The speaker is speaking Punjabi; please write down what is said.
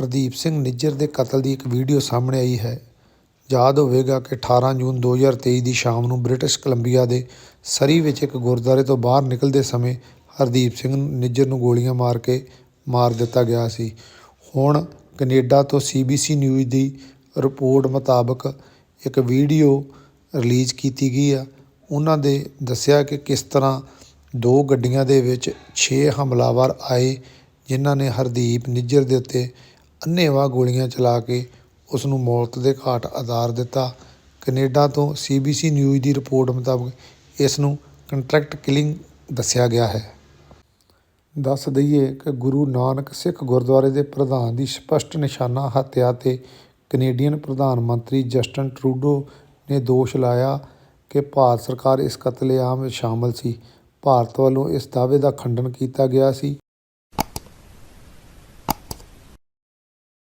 ਹਰਦੀਪ ਸਿੰਘ ਨਿੱਜਰ ਦੇ ਕਤਲ ਦੀ ਇੱਕ ਵੀਡੀਓ ਸਾਹਮਣੇ ਆਈ ਹੈ। ਯਾਦ ਹੋਵੇਗਾ ਕਿ 18 ਜੂਨ 2023 ਦੀ ਸ਼ਾਮ ਨੂੰ ਬ੍ਰਿਟਿਸ਼ ਕੋਲੰਬੀਆ ਦੇ ਸਰੀ ਵਿੱਚ ਇੱਕ ਗੁਰਦੁਆਰੇ ਤੋਂ ਬਾਹਰ ਨਿਕਲਦੇ ਸਮੇਂ ਹਰਦੀਪ ਸਿੰਘ ਨਿੱਜਰ ਨੂੰ ਗੋਲੀਆਂ ਮਾਰ ਕੇ ਮਾਰ ਦਿੱਤਾ ਗਿਆ ਸੀ। ਹੁਣ ਕੈਨੇਡਾ ਤੋਂ ਸੀਬੀਸੀ ਨਿਊਜ਼ ਦੀ ਰਿਪੋਰਟ ਮੁਤਾਬਕ ਇੱਕ ਵੀਡੀਓ ਰਿਲੀਜ਼ ਕੀਤੀ ਗਈ ਆ। ਉਹਨਾਂ ਦੇ ਦੱਸਿਆ ਕਿ ਕਿਸ ਤਰ੍ਹਾਂ ਦੋ ਗੱਡੀਆਂ ਦੇ ਵਿੱਚ 6 ਹਮਲਾਵਰ ਆਏ, ਜਿਨ੍ਹਾਂ ਨੇ ਹਰਦੀਪ ਨਿੱਜਰ ਦੇ ਉੱਤੇ ਅੰਨ੍ਹੇਵਾਹ ਗੋਲੀਆਂ ਚਲਾ ਕੇ ਉਸ ਨੂੰ ਮੌਤ ਦੇ ਘਾਟ ਉਤਾਰ ਦਿੱਤਾ। ਕੈਨੇਡਾ ਤੋਂ ਸੀ ਬੀ ਸੀ ਨਿਊਜ਼ ਦੀ ਰਿਪੋਰਟ ਮੁਤਾਬਕ ਇਸ ਨੂੰ ਕੰਟਰੈਕਟ ਕਿਲਿੰਗ ਦੱਸਿਆ ਗਿਆ ਹੈ। ਦੱਸ ਦਈਏ ਕਿ ਗੁਰੂ ਨਾਨਕ ਸਿੱਖ ਗੁਰਦੁਆਰੇ ਦੇ ਪ੍ਰਧਾਨ ਦੀ ਸਪਸ਼ਟ ਨਿਸ਼ਾਨਾ ਹੱਤਿਆ 'ਤੇ ਕੈਨੇਡੀਅਨ ਪ੍ਰਧਾਨ ਮੰਤਰੀ ਜਸਟਨ ਟਰੂਡੋ ਨੇ ਦੋਸ਼ ਲਾਇਆ ਕਿ ਭਾਰਤ ਸਰਕਾਰ ਇਸ ਕਤਲੇਆਮ ਵਿੱਚ ਸ਼ਾਮਲ ਸੀ। ਭਾਰਤ ਵੱਲੋਂ ਇਸ ਦਾਅਵੇ ਦਾ ਖੰਡਨ ਕੀਤਾ ਗਿਆ ਸੀ।